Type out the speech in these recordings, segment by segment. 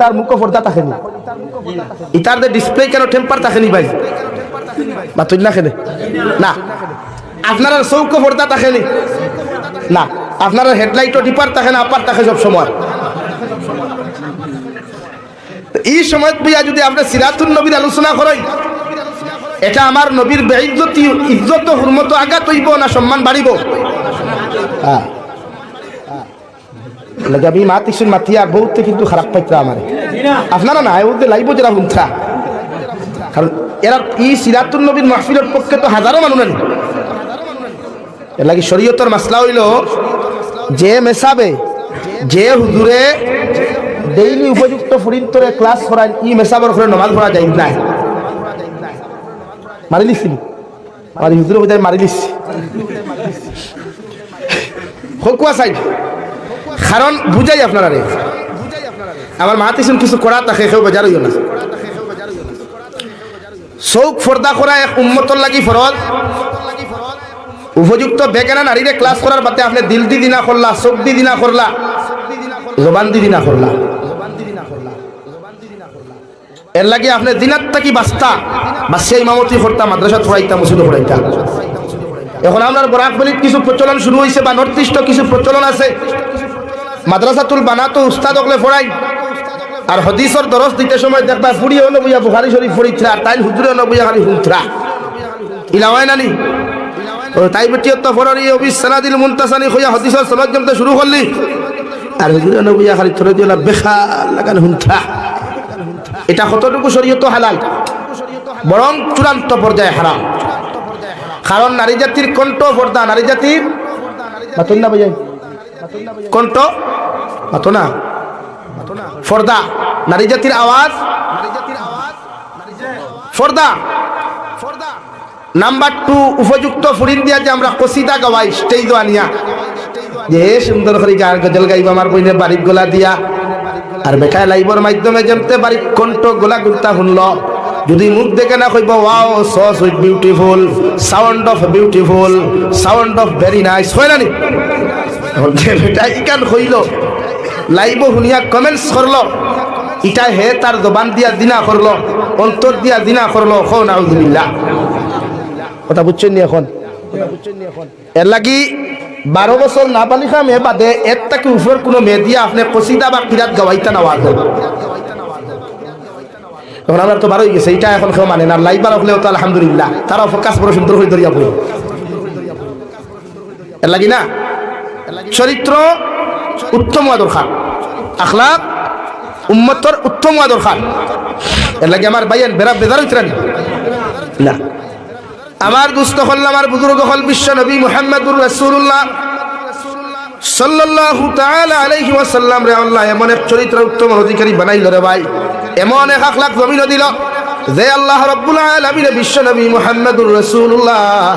তার মুখ পর্দা থাকেনি ইতার ডিসপ্লে কেন টেম্পার থাকেনি ভাই? বা তুই না খেলে? না। আপনার চৌক পর্দা থাকেনি না। আপনার হেডলাইটও ডিপার থাকে না আপার থাকে সব সময়। এই সময় বিয়া যদি আপনি সিরাতুল নবীর আলোচনা করেন, এটা আমার নবীর বেইজ্জতি ইজ্জত হুরমত আঘাত হইব না সম্মান বাড়িব? হ্যাঁ। আমি মা তিসুন মাতিয়া বহুত কিন্তু খারাপ পাইতা আমার আপনারা না ওদের লাইব যারা হুমথা কারণ এরা ই সিরাতুল নবীর মাহফিলের পক্ষে তো হাজারো মানুষ নেন এর লাগে শরীয়তর মাসলা হইল যে মেসাবে যে হুজুরে ডেইলি উপযুক্ত ফরিন্তরে ক্লাস করায় ই মেসাবর করে নমাজ পড়া যায় নাই। মারি লিখছি আমার হুজুরে বোঝায় মারি লিখছি হকুয়া সাইড কারণ বুঝাই আপনারা রে। আমার মা তিসুন কিছু করা তাকে কেউ বেজার না। চৌক ফর্দা করা এক উন্মতর লাগি ফরজ উপযুক্ত বেগানা নারীরে ক্লাস করার বাদে আপনি দিল দি দিনা করলা চোখ দি দিনা করলা জবান দি দিনা করলা এর লাগে আপনি দিনাত থাকি বাস্তা বাসিয়া ইমামতি করতা মাদ্রাসা পড়াইতা মসজিদে পড়াইতা এখন আপনার বরাক বলির কিছু প্রচলন শুরু হয়েছে বা নর্থ ইস্ট কিছু প্রচলন আছে। মাদ্রাসাতুল বানাতো উস্তাদ অকলে পড়াই। আর হদিসর দরস দিতে সময় দেখবা ফুড়ি হলো বুঝা বুখারি শরীফ ফুড়িত্রা আর তাই হুজুরে হলো বুঝা খালি হুঁথরা ইলাওয়াই নানি? তাই বেটিও তো ফরারি অবিস সানাদিল মুনতাসানি হইয়া হদিসর সমাজ জমতে শুরু করলি। আর হুজুরে হলো বুঝা খালি থরে দিলা বেখার লাগান হুঁথরা এটা কতটুকু শরীয়ত হালাল? বরং চূড়ান্ত পর্যায়ে হারাম। কারণ নারী জাতির কণ্ঠ পর্দা, নারী জাতির না ভাইয়াই কণ্ঠ মাতো না ফর্দা। নারী জাতির আওয়াজ। ফর্দা। নাম্বার টু উপযুক্ত ফুরিন দিয়া যে আমরা কসিদা গাওয়াই স্টেজ আনিয়া। যে সুন্দর করে গান গজল গাইব আমার বইনের বাড়ির গোলা দিয়া। আর বেটায় লাইবর মাধ্যমে যেমতে বাড়ির কণ্ঠ গোলা গুলতা শুনল। যদি মুখ দেখে না কইব wow sauce with beautiful sound of beautiful sound of very nice হয় না নি? এখন ইকান কইল লাইব শুনিয়া কমেন্টস করল। ইটা হে তার জবান দিয়া দিনা করল। অন্তর দিয়া দিনা করল। হো, নাউজুবিল্লাহ। কথা বুঝছেন নি এখন? এর লাগি বারো বছর বালিকা মেয়ে বাদে এর তাকে উপর কোনো মেয়ে দিয়া আপনি কসিদা বা কিরাত গাওয়াইতা না ওয়াজ তখন আমার তো বারো হয়ে গেছে এটা এখন কেউ মানে না। লাইবার হলেও তো আলহামদুলিল্লাহ। তারাও ফোকাস বড় সুন্দর হয়ে ধরিয়া পড়ো। এর লাগি না? চরিত্র উত্তম হওয়া দরকার। আখলাক উম্মতর উত্তম হওয়া দরকার। এর লাগে আমার ভাইয়ের বেড়া বেদার হইতে না। আমার দুস্থ হল আমার বুজুর্গ হল বিশ্ব নবী মুহাম্মদুর রাসূলুল্লাহ সাল্লাল্লাহু তাআলা আলাইহি ওয়াসাল্লাম রে আল্লাহ এমন এক চরিত্র উত্তম অধিকারী বানাইল রে ভাই। এমন এক আখলাক জমিন দিল যে আল্লাহ রাব্বুল আলামিন বিশ্ব নবী মুহাম্মদুর রাসূলুল্লাহ।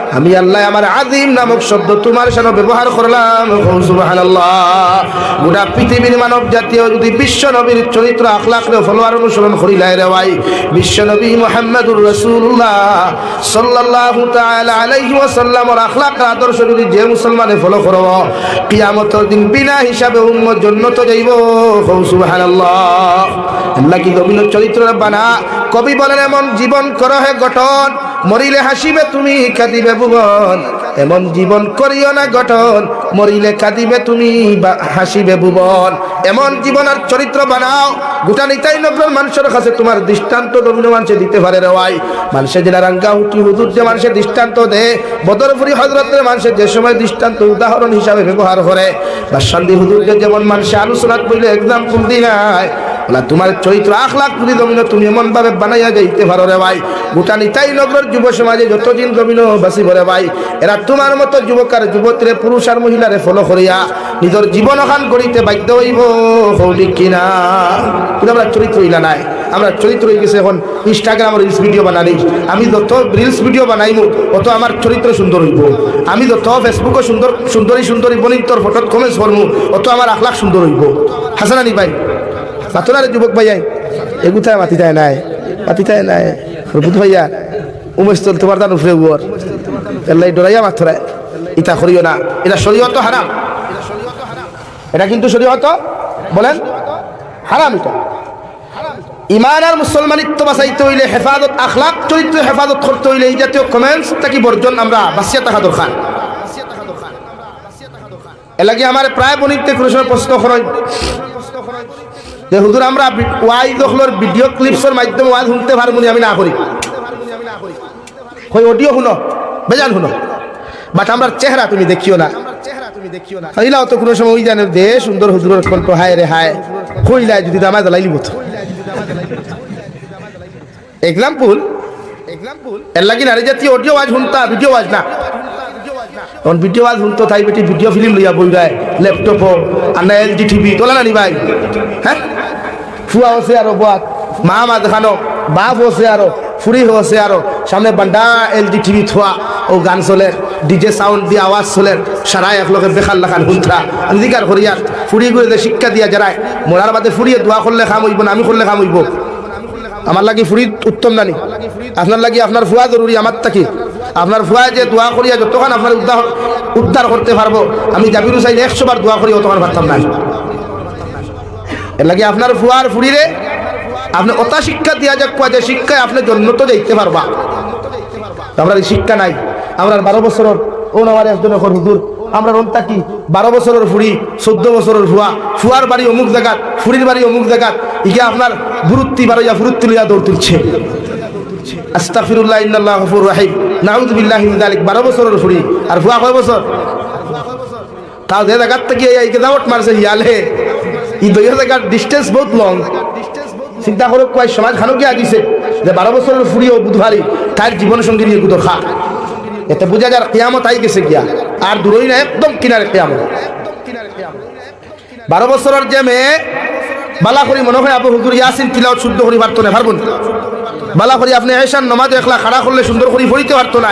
আমি আল্লাহ আমার আজিম নামক শব্দ তোমার সাথে ব্যবহার করলাম। গোটা পৃথিবীর মানব জাতীয় যদি বিশ্ব নবীর চরিত্র আখলাক ফলোয়ার অনুসরণ করিলাই রে ভাই, বিশ্ব নবী মুহাম্মদুর রাসূলুল্লাহ সাল্লাল্লাহু তাআলা আলাইহি আখলাক আদর্শ যদি যে মুসলমানে ফলো করব, কিয়ামতের দিন বিনা হিসাবে উম্মত জান্নাত যাইব। সুবহানাল্লাহ। আল্লাহ কি চরিত্র বানা? কবি বলেন, এমন জীবন করো হে গঠন মরিলে হাসিবে তুমি, কাঁদিবে ভুবন। এমন জীবন করিও না গঠন, মরিলে কাঁদিবে তুমি হাসিবে ভুবন। এমন জীবন আর চরিত্র বানাও, গোটা নিতাই নগর মানুষের কাছে তোমার দৃষ্টান্ত রবীন্দ্র মানুষে দিতে পারে রে ভাই। মানুষের জেলা রাঙ্গা উঠি, হুজুর যে মানুষের দৃষ্টান্ত দে, বদরপুরি হজরতের মানুষের যে সময় দৃষ্টান্ত উদাহরণ হিসাবে ব্যবহার করে। বা সন্ধি হুজুরকে যেমন মানুষের আলোচনা করলে এক্সাম্পল দি নাই আল্লাহ তোমার চরিত্র, আখলাখ যদি জমিন তুমি এমন ভাবে বানাইয়া যাইতে পারো রে ভাই। গোটা নিতাই নগর যুব সমাজে যতদিন জমিন বাসি রে ভাই, এরা তোমার মতো যুবক আর যুবতীরে, পুরুষ আর মহিলারে ফলো করিয়া নিজের জীবন খান করিতে বাধ্য হইব, হৌলি কিনা। কিন্তু আমরা চরিত্র ইলা নাই। আমরা চরিত্র হয়ে গেছে এখন ইনস্টাগ্রাম রিলস ভিডিও বানালি আমি যত রিলস ভিডিও বানাইব, অত আমার চরিত্র সুন্দর হইব। আমি যত ফেসবুকে সুন্দর, সুন্দরী সুন্দরী বনিতর ফটোত কমেন্টস করমু, অত আমার আখলাখ সুন্দর হইব। হাসানানি ভাই মাতনারে যুবক ভাইয়াই মাতি যায় নাই মাতি যায় নাই। বুধ ভাইয়া, উমেশ চল তোমার দান উফরে উবর। এল্লাই ডরাইয়া মাথরায় ইতা করিও না। এটা শরীয়ত হারাম। এটা কিন্তু শরীয়ত, বলেন, হারাম এটা। ইমান আর মুসলমানিত্ব বাঁচাইতে হইলে হেফাজত আখলাক চরিত্র হেফাজত করতে হইলে এই জাতীয় কমেন্টস তাকে বর্জন আমরা বাঁচিয়া থাকা দরকার এলাকি আমার প্রায় বনিতে কোনো প্রশ্ন করেন যে হুজুর, আমরা ওয়াই দখলর ভিডিও ক্লিপসের মাধ্যমে ওয়াজ শুনতে পারব আমি না করি। ওই অডিও শুনো বেজান শুনো। বাট আমার চেহারা তুমি দেখিও না। তো কোনো সময় সুন্দর হায় রে হায় যদি অডিও শুনতা ভিডিও না। ভিডিও শুনতো বেটি ভিডিও ফিল্ম লইয়া বই ল্যাপটপ আর না এল জি টিভি তোলা না নি ভাই। ফুয়া হচ্ছে আরও বাত মা মা দেখানো বাপ হচ্ছে আরও ফুরি হচ্ছে আরও সামনে বান্ডা এল জি টিভি থোয়া ও গান চলে, ডিজে সাউন্ড দিয়ে আওয়াজ চলে সারাই একলগে বেখার লাখান হুন্থরা অধিকার করিয়ার ফুরি করে শিক্ষা দিয়া যারায় মোরার বাদে ফুরিয়ে দোয়া করলে খাম হইব না, আমি করলে খাম হইব। আমার লাগি ফুরি উত্তম নানি। আপনার লাগি আপনার ফুয়া জরুরি আমার থাকি। আপনার ফুয়া যে দোয়া করিয়া যতক্ষণ আপনার উদ্ধার উদ্ধার করতে পারব, আমি জাবিরু চাইলে একশো বার দোয়া করি অতক্ষণ পারতাম না লাগে আপনার ফুয়ার ফুরিরে আপনি অতা শিক্ষা দিয়া যাক যে শিক্ষায় আপনি জন্য তো যাইতে পারবা। আমরা এই শিক্ষা নাই। আমরা বারো বছরের ও আমার একজন এখন হুজুর। আমরা রন থাকি বারো বছরের ফুড়ি, চোদ্দ বছরের ফুয়া। ফুয়ার বাড়ি অমুক জায়গাত, ফুড়ির বাড়ি অমুক জায়গাত। ইকে আপনার গুরুত্তি বারোয়া ফুরুত্তি লইয়া দৌড় তুলছে। আস্তাগফিরুল্লাহ, ইন্নাল্লাহ গফুর রাহিম। নাউযু বিল্লাহি যালিক। 12 বছরের ফুড়ি। আর ফুয়া কয় বছর? তাও যে জায়গার থেকে এই মারছে, ইয়ালে। ই দুই জায়গার ডিস্টেন্স বহুত লং চিন্তা করে কয় সমাজ খানো গিয়া দিছে যে বারো বছরের ফুড়ি ও বুধবারি তার জীবন সঙ্গী নিয়ে গুদর খা। এতে বোঝা যার কেয়ামত আই গেছে গিয়া আর দূরই না একদম কিনারে কেয়ামত। বারো বছরের যে মেয়ে বালা করি মনে হয় আবু হুজুর ইয়াসিন তিলাও শুদ্ধ করি পারতো না পারব বালা। করি আপনি এসান নমাজ একলা খাড়া করলে সুন্দর করে পড়িতে পারতো না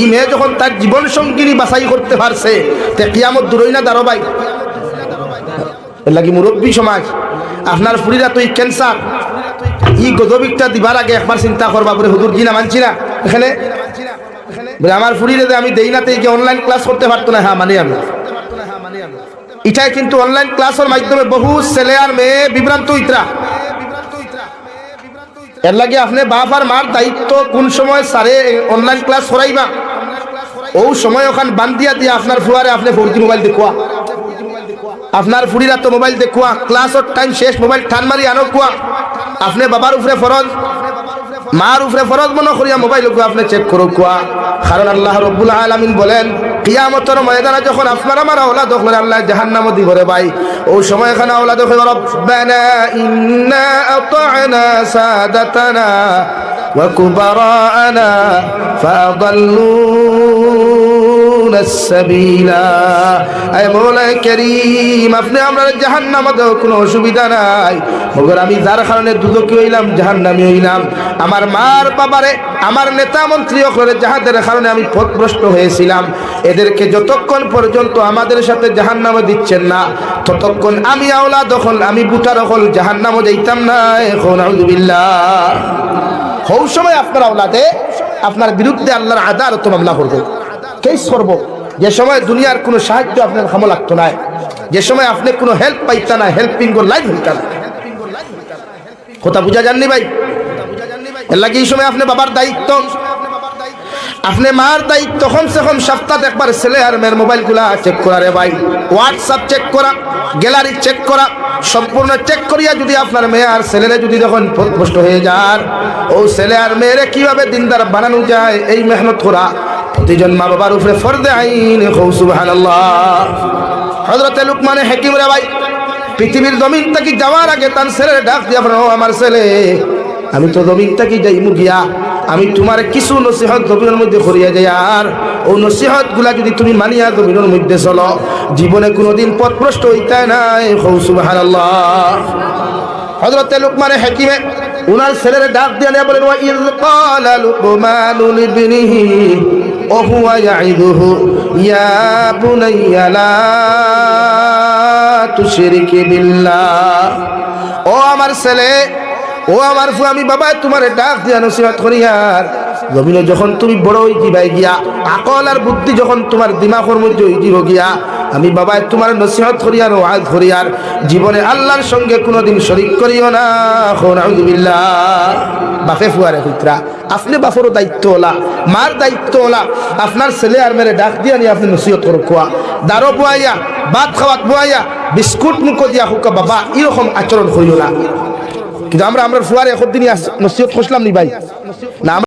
ই মেয়ে যখন তার জীবন সঙ্গিনী বাছাই করতে পারছে, তে কিয়ামত দূরই না দাঁড়ো লাগি মুরব্বী সমাজ, আপনার ফুরিরা তুই ক্যান্সার। ই গজবিকটা দিবার আগে একবার চিন্তা করবা বলে হুজুর জি না মানছি না। এখানে আমার ফুরিরে আমি দেই না তো অনলাইন ক্লাস করতে পারতো না হ্যাঁ মানে আমি। এটাই কিন্তু অনলাইন ক্লাসের মাধ্যমে বহু ছেলে আর মেয়ে বিভ্রান্ত ইতরা এর লাগে আপনি বাপ আর মার দায়িত্ব কোন সময় সারে অনলাইন ক্লাস করাইবা? ও সময় ওখান বান্দিয়া দিয়ে আপনার ফুয়ারে আপনি ফোরজি মোবাইল দেখুয়া। আপনার ফুরিরা তো মোবাইল দেখুয়া ক্লাসের টাইম শেষ, মোবাইল ঠান মারি আনো কুয়া। আপনি বাবার উপরে ফরজ। মার উপরে ফরজ মনে করিয়া মোবাইল আপনি চেক করো কুয়া। কারণ আল্লাহ রব্বুল আলামিন বলেন, কিয়ামতের ময়দানে যখন আপনার আমার আওলাদ হল, আল্লাহ জাহান্নামও দিব রে ভাই। ও সময় এখানে আওলাদ হল রব্বানা ইন্না আতা'না সাদাতানা ওয়া ফাদাল্লুনা হয়েছিলাম। এদেরকে যতক্ষণ পর্যন্ত আমাদের সাথে জাহান নামে দিচ্ছেন না, ততক্ষণ আমি আওলা দখল আমি বুটা দখল জাহান নামও যাইতাম না। এখন সময় আপনার আওলাদে, আপনার বিরুদ্ধে আল্লাহর আদালত মামলা করবে। কেস করব? যে সময় দুনিয়ার কোনো সাহায্য আপনার খামো লাগতো না। যে সময় আপনি কোনো হেল্প পাইতা না হেল্পিং লাইফ হইতা না। কথা বুঝা যাননি ভাই? এর লাগে এই সময় আপনি বাবার দায়িত্ব। আপনি মার দায়িত্ব, কমসে কম সপ্তাহ একবার ছেলে আর মেয়ের মোবাইলগুলা চেক করা রে ভাই। হোয়াটসঅ্যাপ চেক করা গ্যালারি চেক করা, সম্পূর্ণ চেক করিয়া যদি আপনার মেয়ে আর ছেলেরা যদি যখন পথভ্রষ্ট হয়ে যান ও ছেলে আর মেয়েরে কীভাবে দিনদার বানানো যায়, এই মেহনত করা। প্রতিজন মা বাবার উপরে ফরদে আইন সুবহানাল্লাহ। হযরতে লুকমানে হাকিম রে ভাই পৃথিবীর জমিন থেকে যাওয়ার আগে তার ছেলের ডাক দিয়া বলে, আমার ছেলে আমি তো জমিন থেকে যাই মুগিয়া আমি তোমার কিছু নসিহত জমিনের মধ্যে করিয়া যাই আর ও নসিহতগুলা যদি তুমি মানিয়া জমিনের মধ্যে চলো জীবনে কোনোদিন পথভ্রষ্ট হইতে নাই হৌ সুবাহ হযরত লুকমানে হাকিমে উনার ছেলের ডাক দিয়ে বলেন ও আমার ছেলে ও আমার আমি বাবা, তোমার ডাক দিয়া নসিহত করি আর। জমিনে যখন তুমি বড় হই দিবাই গিয়া, আকল আর বুদ্ধি যখন তোমার দিমাগের মধ্যে হই দিব গিয়া, আমি বাবা তোমার নসিহত করি আর, ওয়াজ করি আর। জীবনে আল্লাহর সঙ্গে কোনোদিন শরিক করিও না আউযুবিল্লাহ। বাপে ফুয়ারে কুতরা আপনি বাপরও দায়িত্ব ওলা মার দায়িত্ব ওলা আপনার ছেলে আর মেরে ডাক দিয়া নিয়ে আপনি নসিহত খোয়া দারো বুয়াইয়া, ভাত খাওয়াত বুয়াইয়া, বিস্কুট মুখ দিয়া হুকা বাবা, এরকম আচরণ করিও না। কিন্তু আমরা আমরা ফুয়ারে এখন দিনই নসিহত খুঁজলাম নি ভাই। না